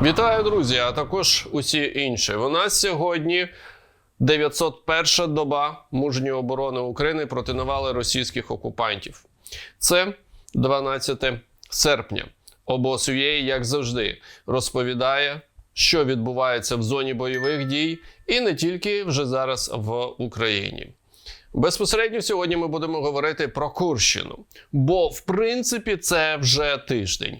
Вітаю, друзі, а також усі інші. У нас сьогодні 901 доба мужньої оборони України проти навали російських окупантів. Це 12 серпня. Обоз як завжди, розповідає, що відбувається в зоні бойових дій, і не тільки вже зараз в Україні. Безпосередньо сьогодні ми будемо говорити про Курщину, бо в принципі це вже тиждень.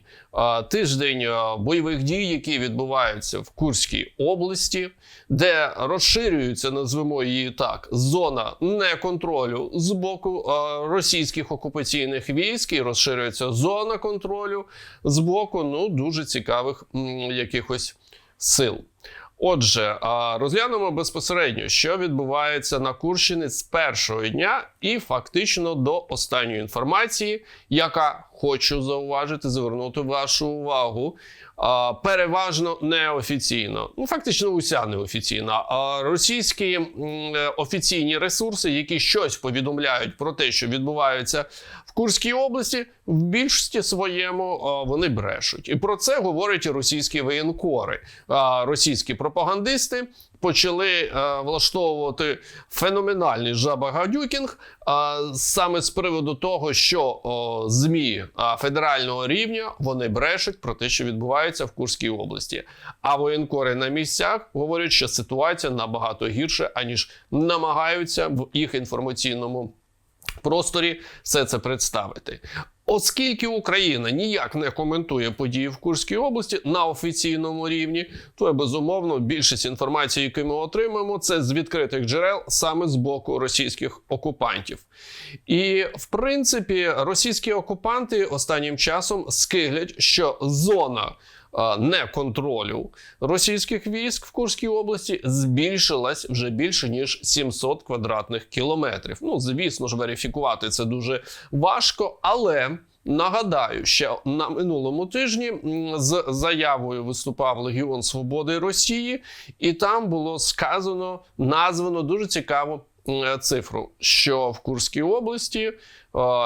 Тиждень бойових дій, які відбуваються в Курській області, де розширюється, назвемо її так, зона неконтролю з боку російських окупаційних військ, і розширюється зона контролю з боку ну дуже цікавих якихось сил. Отже, розглянемо безпосередньо, що відбувається на Курщині з першого дня і фактично до останньої інформації, яка хочу зауважити, звернути вашу увагу. Переважно неофіційно, ну фактично уся неофіційна. Російські е, офіційні ресурси, які щось повідомляють про те, що відбувається в Курській області, в більшості своєму вони брешуть. І про це говорять російські воєнкори. Російські пропагандисти почали е, влаштовувати феноменальний жабагадюкінг саме з приводу того, що змі федерального рівня вони брешуть про те, що відбувається в Курській області. А воєнкори на місцях говорять, що ситуація набагато гірше, аніж намагаються в їх інформаційному просторі все це представити. Оскільки Україна ніяк не коментує події в Курській області на офіційному рівні, то безумовно більшість інформації, яку ми отримаємо, це з відкритих джерел саме з боку російських окупантів. І в принципі, російські окупанти останнім часом скиглять, що зона неконтролю російських військ в Курській області збільшилась вже більше ніж 700 квадратних кілометрів. Ну, звісно ж, верифікувати це дуже важко, але. Нагадаю, що на минулому тижні з заявою виступав Легіон Свободи Росії, і там було сказано, названо дуже цікаву м, цифру, що в Курській області е,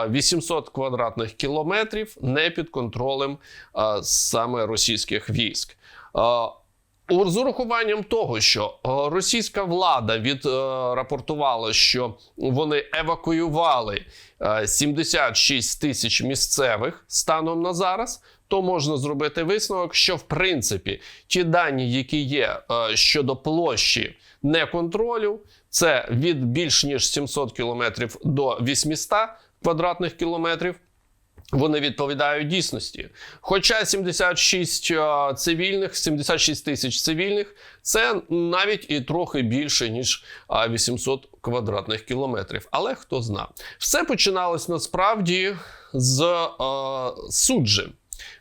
800 квадратних кілометрів не під контролем е, саме російських військ. Е, З урахуванням того, що е, російська влада відрапортувала, що вони евакуювали е, 76 тисяч місцевих станом на зараз, то можна зробити висновок, що в принципі ті дані, які є е, щодо площі неконтролю, це від більш ніж 700 кілометрів до 800 квадратних кілометрів. Вони відповідають дійсності. Хоча 76 е, цивільних, 76 тисяч цивільних це навіть і трохи більше ніж е, 800 квадратних кілометрів. Але хто зна, все починалось насправді з е, суджі.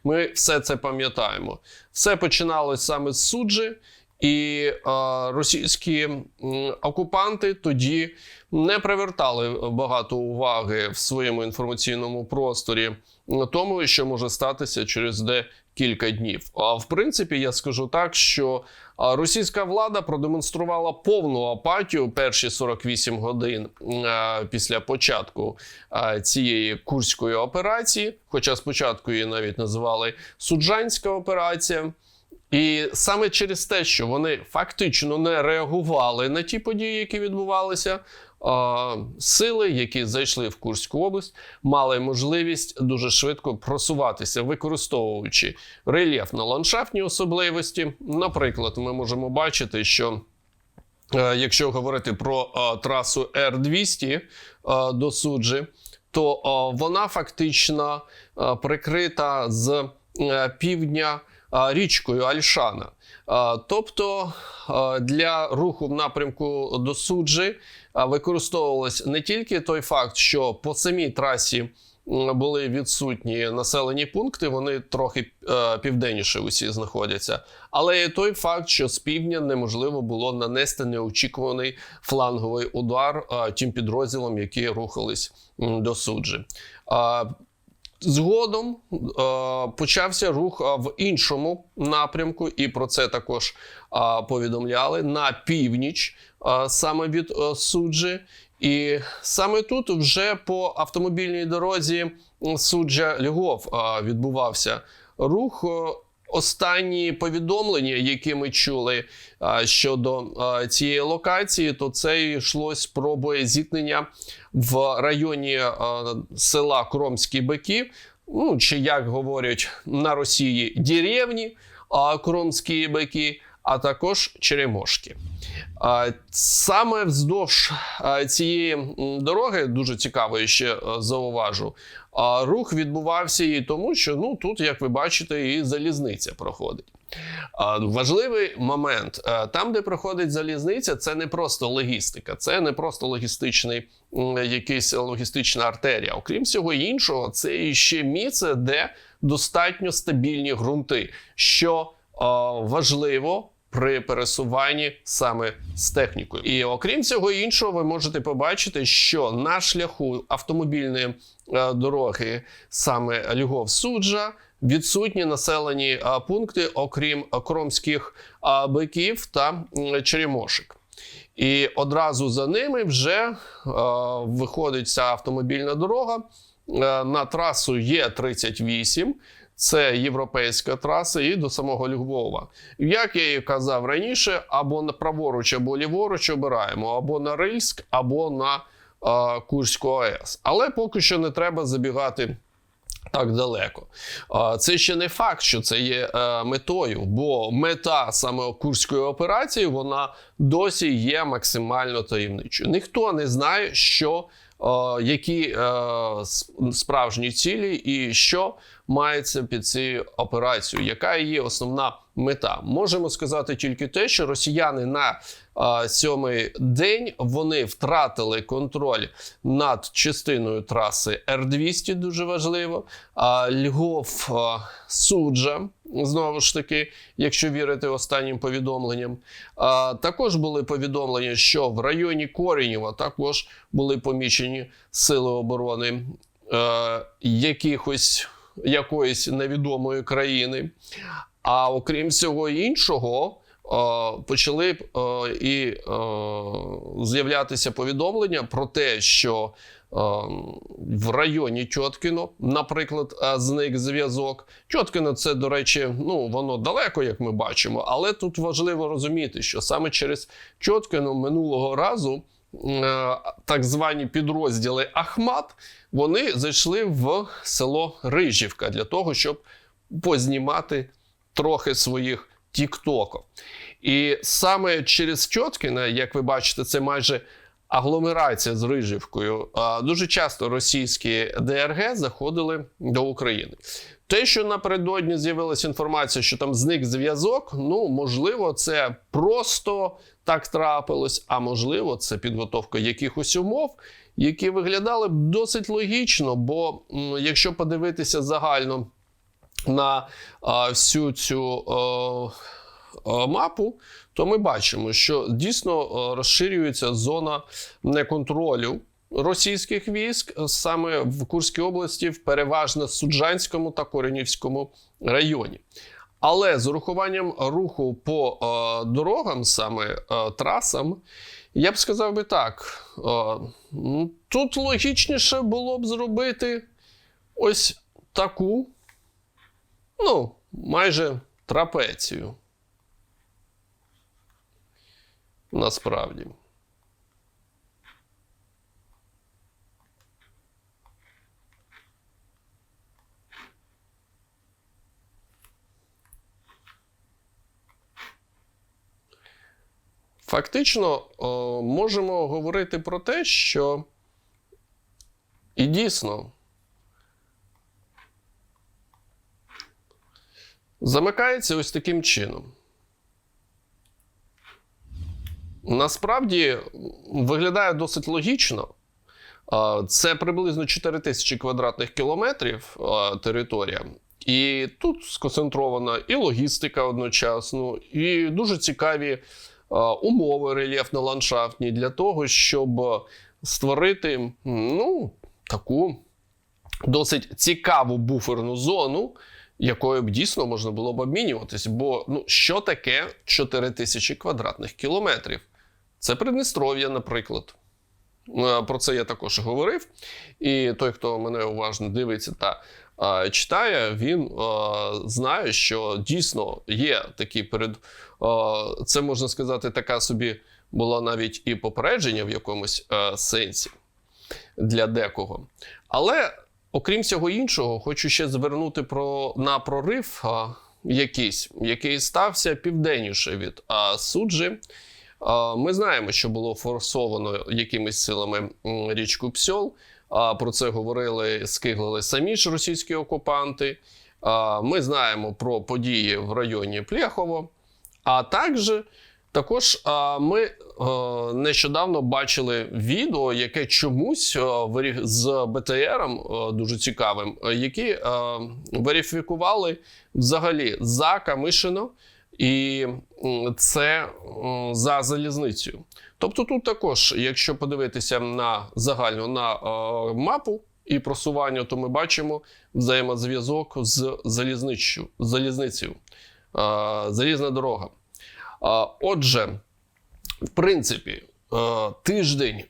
Ми все це пам'ятаємо. Все починалось саме з суджі, і е, російські е, окупанти тоді не привертали багато уваги в своєму інформаційному просторі тому, що може статися через декілька днів. А в принципі, я скажу так, що російська влада продемонструвала повну апатію перші 48 годин після початку цієї курської операції. Хоча спочатку її навіть називали суджанська операція. І саме через те, що вони фактично не реагували на ті події, які відбувалися, сили, які зайшли в Курську область, мали можливість дуже швидко просуватися, використовуючи рельєфно-ландшафтні особливості. Наприклад, ми можемо бачити, що е, якщо говорити про е, трасу Р-200 е, до суджі, то вона фактично прикрита з півдня річкою Альшана. Тобто для руху в напрямку до суджі використовувалось не тільки той факт, що по самій трасі були відсутні населені пункти, вони трохи е, південніше усі знаходяться, але і той факт, що з півдня неможливо було нанести неочікуваний фланговий удар тим підрозділам, які рухались до суджі. Згодом е, почався рух в іншому напрямку, і про це також е, повідомляли на північ саме від е, суджі. І саме тут вже по автомобільній дорозі суджа Львов е, відбувався рух. Е, останні повідомлення, які ми чули щодо цієї локації, то це йшлось про боєзіткнення в районі села Кромські Бики. Ну чи як говорять на Росії деревні, Кромські Бики, а також Черемошки. Саме вздовж цієї дороги дуже цікаво ще е, зауважу. Рух відбувався і тому, що ну тут, як ви бачите, і залізниця проходить. Важливий момент Е, там, де проходить залізниця, це не просто логістика, це не просто логістичний якийсь логістична артерія. Окрім всього іншого, це ще місце, де достатньо стабільні ґрунти, що е, важливо при пересуванні саме з технікою. І окрім цього іншого, ви можете побачити, що на шляху автомобільної е, дороги, саме Львов-Суджа, відсутні населені е, пункти, окрім кромських е, биків та м, черемошек. І одразу за ними вже виходить ця автомобільна дорога на трасу Є38. Це європейська траса і до самого Львова. Як я і казав раніше, або на праворуч, або ліворуч обираємо, або на Рильськ, або на е, Курську АЕС. Але поки що не треба забігати так далеко. Це ще не факт, що це є е, метою, бо мета саме Курської операції вона досі є максимально таємничою. Ніхто не знає, що. Е, Які е, справжні цілі і що мається під цією операцією, яка її основна мета? Можемо сказати тільки те, що росіяни на е, сьомий день вони втратили контроль над частиною траси Р-200, дуже важливо. А Львов а, суджа, знову ж таки, якщо вірити останнім повідомленням. А, також були повідомлення, що в районі Коренєва також були помічені сили оборони е, якихось якоїсь невідомої країни. А окрім всього іншого, е, почали е, і е, з'являтися повідомлення про те, що в районі Тьоткіно, наприклад, зник зв'язок. Тьоткіно це, до речі, ну воно далеко, як ми бачимо, але тут важливо розуміти, що саме через Тьоткіно минулого разу. Так звані підрозділи Ахмат вони зайшли в село Рижівка для того, щоб познімати трохи своїх тіктоків. І саме через Чоткіна, як ви бачите, це майже агломерація з Рижівкою. Дуже часто російські ДРГ заходили до України. Те, що напередодні з'явилася інформація, що там зник зв'язок, ну можливо, це просто так трапилось, а можливо, це підготовка якихось умов, які виглядали б досить логічно. Бо якщо подивитися загально на а, всю цю е, мапу, то ми бачимо, що дійсно розширюється зона неконтролю російських військ саме в Курській області, в переважно Суджанському та Коренівському районі. Але з урахуванням руху по е, дорогам, саме е, трасам, я б сказав би так: е, тут логічніше було б зробити ось таку ну, майже трапецію. Насправді. Фактично, можемо говорити про те, що і дійсно замикається ось таким чином. Насправді виглядає досить логічно. Це приблизно 4 тисячі квадратних кілометрів територія. І тут сконцентрована і логістика одночасно, і дуже цікаві умови рельєфно-ландшафтні для того, щоб створити ну, таку досить цікаву буферну зону, якою б дійсно можна було б обмінюватись. Бо ну, що таке 4 тисячі квадратних кілометрів? Це Придністров'я, наприклад. Е, Про це я також говорив. І той, хто мене уважно дивиться та е, читає, він е, знає, що дійсно є такі перед е, це можна сказати, така собі була навіть і попередження в якомусь е, сенсі для декого. Але окрім всього іншого, хочу ще звернути про на прорив а, якийсь, який стався південніше від а, суджі. А, ми знаємо, що було форсовано якимись силами річку Псьол. А, про це говорили, скиглили самі ж російські окупанти. А, ми знаємо про події в районі Плєхово. А також також ми е, нещодавно бачили відео, яке чомусь е, з БТРом е, дуже цікавим, які верифікували взагалі за Камишино, і це за залізницею. Тобто, тут також, якщо подивитися на загальну на е, мапу і просування, то ми бачимо взаємозв'язок з залізниччю, залізницею, е, залізна дорога. Отже, в принципі, тиждень,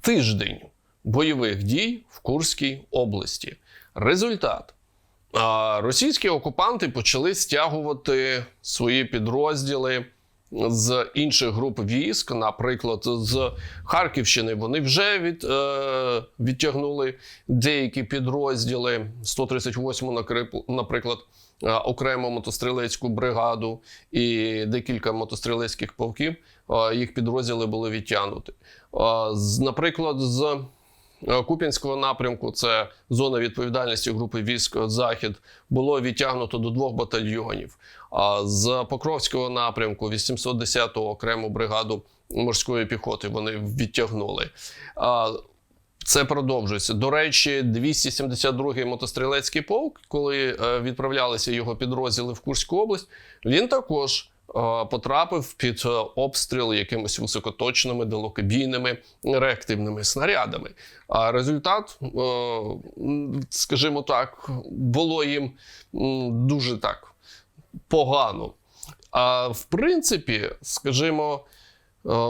тиждень бойових дій в Курській області. Результат. Російські окупанти почали стягувати свої підрозділи з інших груп військ, наприклад, з Харківщини. Вони вже від, е, відтягнули деякі підрозділи 138, накрип- наприклад, е, окрему мотострілецьку бригаду і декілька мотострілецьких полків. е, Їх підрозділи були відтягнуті. Е, Наприклад, з Куп'янського напрямку, це зона відповідальності групи військ Захід, було відтягнуто до двох батальйонів. А з Покровського напрямку 810-ту окрему бригаду морської піхоти вони відтягнули. Це продовжується. До речі, 272-й мотострілецький полк, коли е, відправлялися його підрозділи в Курську область, він також е, потрапив під е, обстріл якимись високоточними далекобійними реактивними снарядами. А результат, скажімо так, було їм дуже так погано. А в принципі, скажімо,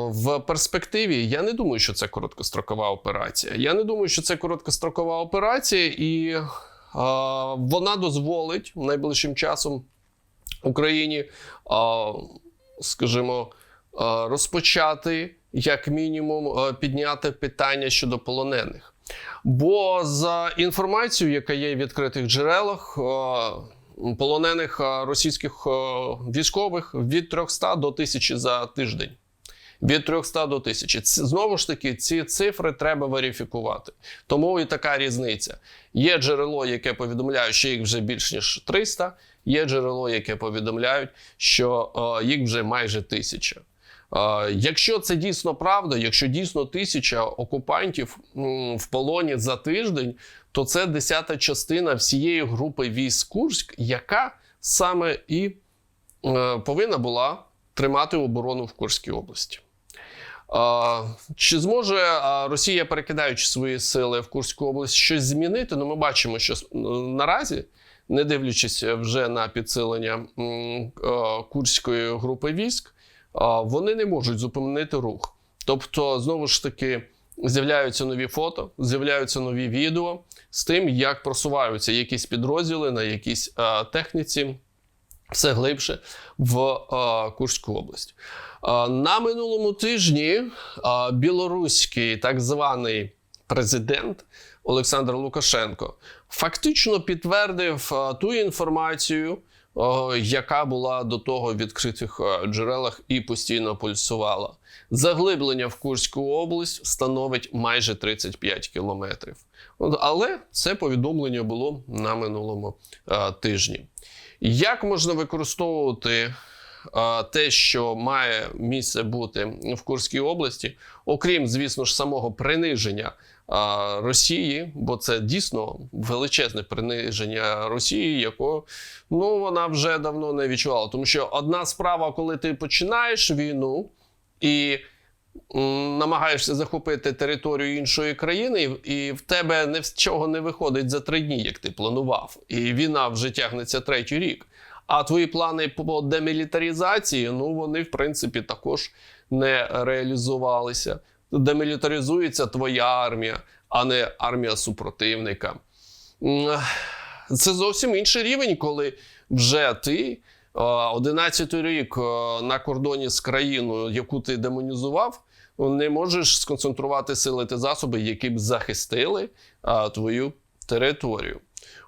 в перспективі я не думаю, що це короткострокова операція. Я не думаю, що це короткострокова операція, і е, вона дозволить найближчим часом Україні, е, скажімо, е, розпочати як мінімум е, підняти питання щодо полонених. Бо за інформацією, яка є в відкритих джерелах, е, полонених е, російських е, військових від 300 до 1000 за тиждень. Від 300 до 1000. Ц- Знову ж таки, ці цифри треба верифікувати. Тому і така різниця. Є джерело, яке повідомляє, що їх вже більш ніж 300, є джерело, яке повідомляють, що е, їх вже майже тисяча. Е, Якщо це дійсно правда, якщо дійсно тисяча окупантів в полоні за тиждень, то це десята частина всієї групи військ Курськ, яка саме і е, повинна була тримати оборону в Курській області. Чи зможе Росія, перекидаючи свої сили в Курську область, щось змінити? Ну, ми бачимо, що наразі, не дивлячись вже на підсилення Курської групи військ, вони не можуть зупинити рух. Тобто, знову ж таки, з'являються нові фото, з'являються нові відео з тим, як просуваються якісь підрозділи на якійсь техніці все глибше в Курську область. А, на минулому тижні білоруський так званий президент Олександр Лукашенко фактично підтвердив ту інформацію, яка була до того в відкритих джерелах і постійно пульсувала. Заглиблення в Курську область становить майже 35 кілометрів. Але це повідомлення було на минулому тижні. Як можна використовувати те, що має місце бути в Курській області, окрім, звісно ж, самого приниження Росії, бо це дійсно величезне приниження Росії, якого ну вона вже давно не відчувала. Тому що одна справа, коли ти починаєш війну і намагаєшся захопити територію іншої країни, і, в тебе не чого не виходить за три дні, як ти планував, і війна вже тягнеться третій рік. А твої плани по демілітаризації, ну вони в принципі також не реалізувалися. Демілітаризується твоя армія, а не армія супротивника. Це зовсім інший рівень, коли вже ти 11 рік на кордоні з країною, яку ти демонізував, не можеш сконцентрувати сили та засоби, які б захистили твою територію.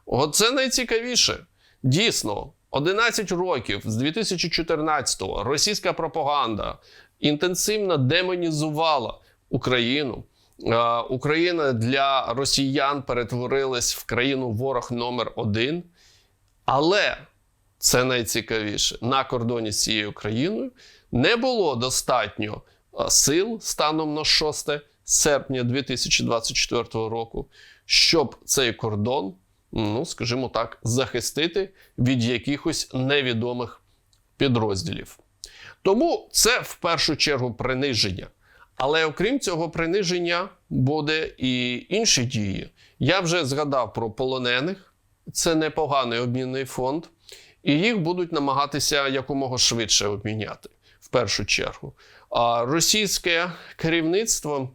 Оце найцікавіше. Дійсно, 11 років з 2014-го російська пропаганда інтенсивно демонізувала Україну. Е, Україна для росіян перетворилась в країну ворог номер один. Але це найцікавіше на кордоні з цією країною не було достатньо сил станом на 6 серпня 2024 року, щоб цей кордон, ну скажімо так, захистити від якихось невідомих підрозділів. Тому це в першу чергу приниження. Але окрім цього приниження, буде і інші дії. Я вже згадав про полонених, це непоганий обмінний фонд, і їх будуть намагатися якомога швидше обміняти в першу чергу. А російське керівництво,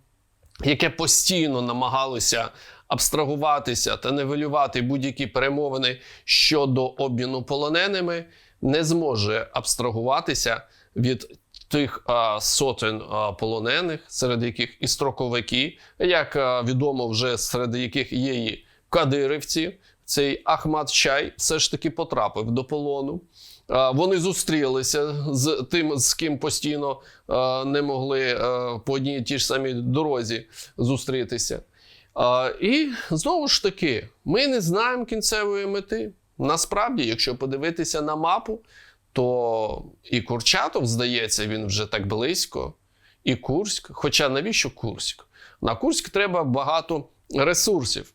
яке постійно намагалося абстрагуватися та нивелювати будь-які перемовини щодо обміну полоненими, не зможе абстрагуватися від тих а, сотень а, полонених, серед яких і строковики, як а, відомо, вже серед яких є і кадирівці. Цей Ахмад Чай все ж таки потрапив до полону. Вони зустрілися з тим, з ким постійно не могли по одній тій ж самій дорозі зустрітися. І знову ж таки, ми не знаємо кінцевої мети. Насправді, якщо подивитися на мапу, то і Курчатов, здається, він вже так близько, і Курськ. Хоча навіщо Курськ? На Курськ треба багато ресурсів.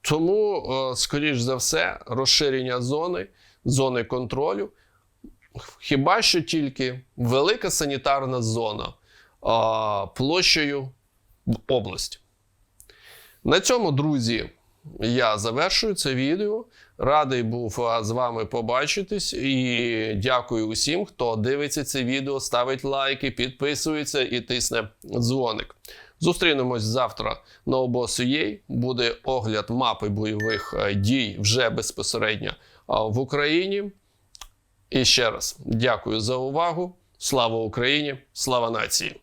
Тому, е, скоріш за все, розширення зони, зони контролю. Хіба що тільки велика санітарна зона площею в область. На цьому, друзі, я завершую це відео. Радий був з вами побачитись і дякую усім, хто дивиться це відео, ставить лайки, підписується і тисне дзвоник. Зустрінемось завтра на обосуєй. Буде огляд мапи бойових е, дій вже безпосередньо в Україні. І ще раз дякую за увагу. Слава Україні! Слава нації!